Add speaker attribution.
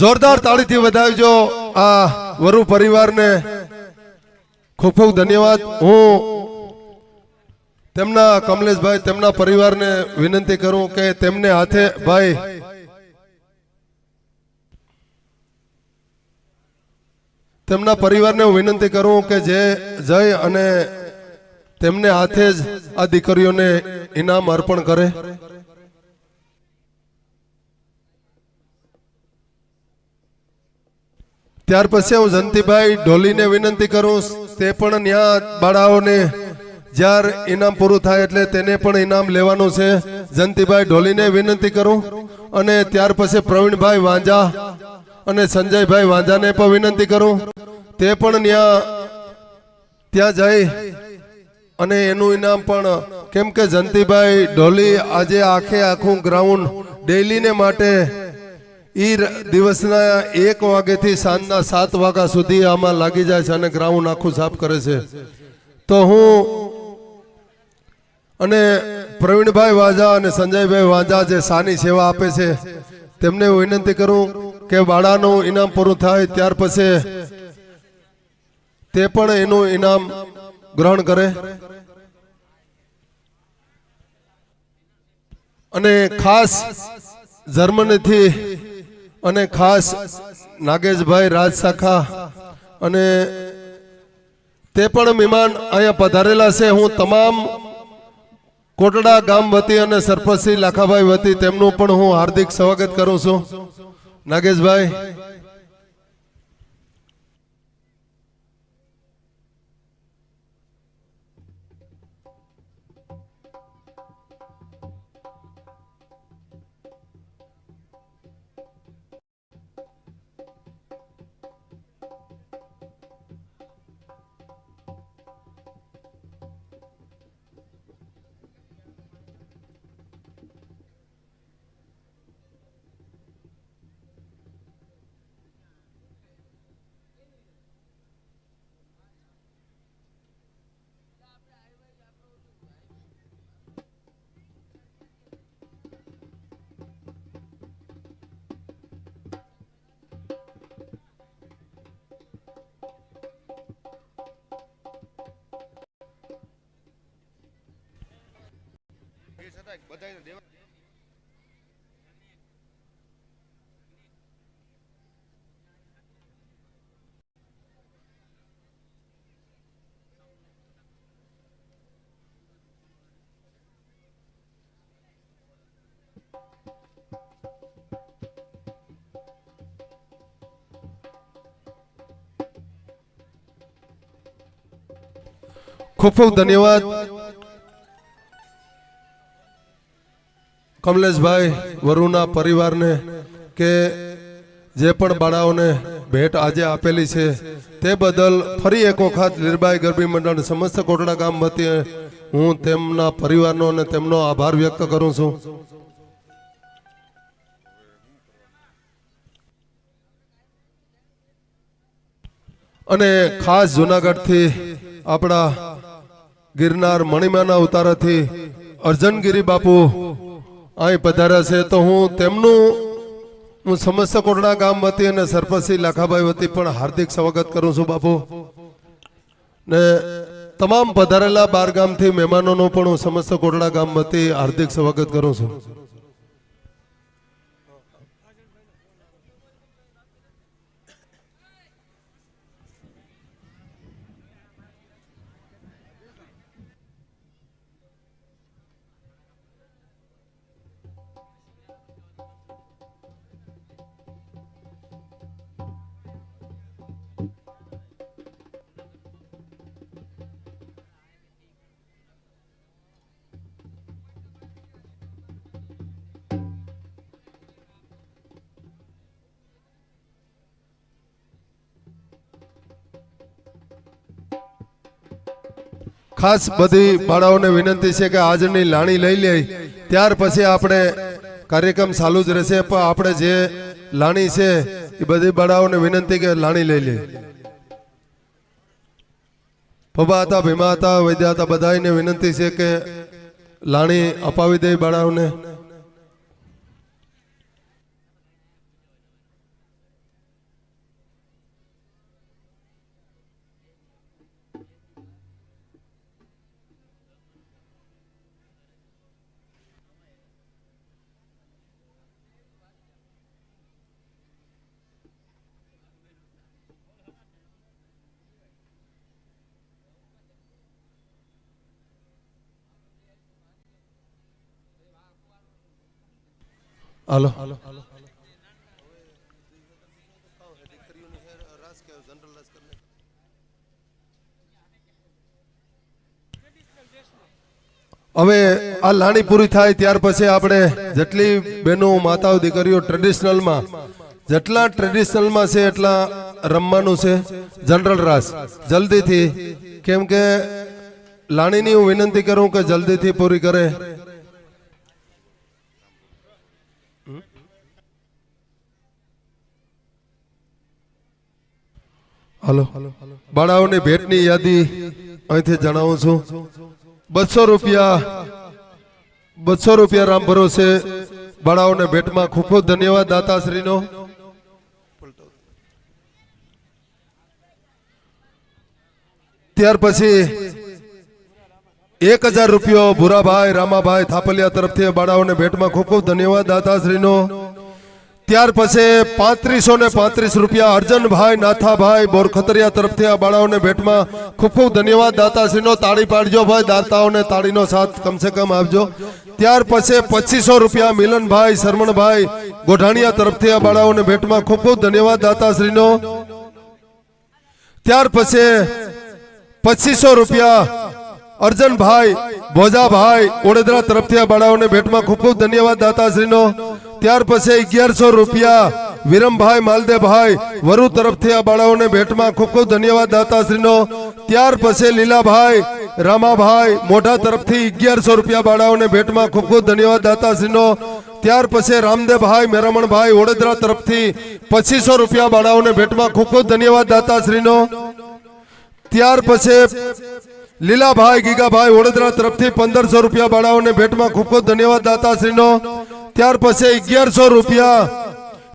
Speaker 1: જોરદાર તાળીથી વધાવજો. આ વરુ પરિવારને ખૂબ ખૂબ ધન્યવાદ. હું તેમના કમલેશભાઈ, તેમના પરિવારને વિનંતી કરું કે તેમને હાથે ભાઈ તેમના પરિવારને હું વિનંતી કરું કે જે જય અને તેમને હાથે જ આ દીકરીઓને ઇનામ અર્પણ કરે. ત્યાર પછી હું જંતીભાઈ ઢોલીને વિનંતી કરું, તે પણ ન્યા બાળાઓને, જ્યારે ઇનામ પૂરું થાય એટલે તેને પણ ઇનામ લેવાનું છે. જંતીભાઈ ઢોલીને વિનંતી કરું અને ત્યાર પછી પ્રવીણભાઈ વાંજા અને સંજયભાઈ વાંજાને પણ વિનંતી કરું. તે પણ ન્યા ત્યાં જઈ અને એનું ઇનામ પણ, કેમ કે જંતીભાઈ ઢોલી આજે આખે આખું ગ્રાઉન્ડ ડેલીને માટે ર- દિવસના એક વાગ્યાથી સાંજના સાત વાગ્યા સુધી આમાં લાગી જાય છે અને ગ્રાઉન્ડ આખું સાફ કરે છે. તો હું અને પ્રવીણભાઈ વાજા અને સંજયભાઈ વાજા જે સાની સેવા આપે છે, તેમને હું વિનંતી કરું કે બાળાનું ઇનામ પૂરું થાય, ત્યાર પછી તે પણ એનું ઇનામ ગ્રહણ કરે. અને ખાસ જર્મનીથી અને ખાસ નાગેશભાઈ રાજ શાખા અને તે પણ મહેમાન અહીંયા પધારેલા છે. હું તમામ કોટડા ગામ વતી અને સરપંચશ્રી લાખાભાઈ વતી તેમનું પણ હું હાર્દિક સ્વાગત કરું છું. નાગેશભાઈ ખૂબ ખૂબ ધન્યવાદ. કમલેશભાઈ વરુના પરિવારને કે જે પણ બાળાઓને ભેટ આજે આપેલી છે, તે બદલ ફરી એક વખત લીરબાઈ ગરબી મંડળ સમસ્ત કોટડા ગામ વતી હું તેમના પરિવારનો અને તેમનો આભાર વ્યક્ત કરું છું. અને ખાસ જુનાગઢથી આપણા ગિરનાર મણિમાના ઉતારાથી અર્જનગીરી બાપુ અહીં પધાર્યા છે તો હું તેમનું, હું સમસ્ત કોટડા ગામ વતી અને સરપંચી લાખાભાઈ વતી પણ હાર્દિક સ્વાગત કરું છું બાપુ. ને તમામ પધારેલા બાર ગામથી મહેમાનોનું પણ હું સમસ્ત કોટડા ગામ વતી હાર્દિક સ્વાગત કરું છું. ખાસ બધી બાળાઓને વિનંતી છે કે આજની લાણી લઈ લે ત્યાર પછી આપણે કાર્યક્રમ ચાલુ જ રહેશે, પણ આપણે જે લાણી છે, એ બધી બાળાઓને વિનંતી કે લાણી લઈ લે પપ્પા હતા, ભીમા હતા, વૈદ્ય હતા બધાને વિનંતી છે કે લાણી અપાવી દે બાળાઓને. હાલો હવે આ લાણી પૂરી થાય ત્યાર પછી આપણે જેટલી બહેનો માતાઓ દીકરીઓ ટ્રેડિશનલમાં જેટલા ટ્રેડિશનલમાં છે એટલા રમવાનું છે. જનરલ રાસ જલ્દીથી કેમ કે લાણીની હું વિનંતી કરું કે જલ્દીથી પૂરી કરે. હલો. બાળાઓની ભેટની યાદી અહીંથી જણાવું છું. બસો રૂપિયા બસો રૂપિયા રામ ભરોસે બાળાઓને ભેટમાં ખૂબ ખૂબ ધન્યવાદ દાતાશ્રીનો. ત્યાર પછી એક હજાર રૂપિયો ભૂરાભાઈ, રામાભાઈ થાપલિયા તરફથી બાળાઓને ભેટમાં ખૂબ ખૂબ ધન્યવાદ દાતાશ્રીનો. ત્યાર પછી પાંત્રીસો ને પાંત્રીસ રૂપિયા અર્જનભાઈ, નાથાભાઈ બોરખતરિયા તરફથી આ બાળાઓને ભેટમાં ખૂબ ખૂબ ધન્યવાદ. દાતાશ્રીનો તાળી પાડજો ભાઈ, દાતાઓને તાળીનો સાથ કમસે કમ આપજો. ત્યાર પછી પચીસો રૂપિયા મિલનભાઈ, શરમણભાઈ ગોઢાણીયા તરફથી આ બાળાઓને ભેટમાં ખૂબ ખૂબ ધન્યવાદ દાતાશ્રીનો. ત્યાર પછી પચીસો રૂપિયા અર્જનભાઈ, ભોજાભાઈ, ઓડેદરા તરફથી આ બાળાઓને ભેટમાં ખૂબ ખૂબ ધન્યવાદ દાતાશ્રીનો. ત્યાર પછી અગિયારસો રૂપિયા વિરમભાઈ માલદેવભાઈ વરુ તરફથી આ બાળાઓને ભેટમાં ખૂબ ખૂબ ધન્યવાદ દાતાશ્રીનો. ત્યાર પછી લીલાભાઈ, રામાભાઈ મોઢા તરફથી અગિયારસો રૂપિયા બાળાઓને ભેટમાં ખૂબ ખૂબ ધન્યવાદ દાતાશ્રીનો. ત્યાર પછી રામદેવભાઈ, મેરામણભાઈ વડોદરા તરફથી પચીસો રૂપિયા બાળાઓને ભેટમાં ખૂબ ખૂબ ધન્યવાદ દાતાશ્રીનો. ત્યાર પછી લીલાભાઈ, ગીગાભાઈ વડોદરા તરફથી પંદરસો રૂપિયા બાળાઓને ભેટમાં ખૂબ ખૂબ ધન્યવાદ દાતાશ્રીનો. ત્યાર પછી અગિયારસો રૂપિયા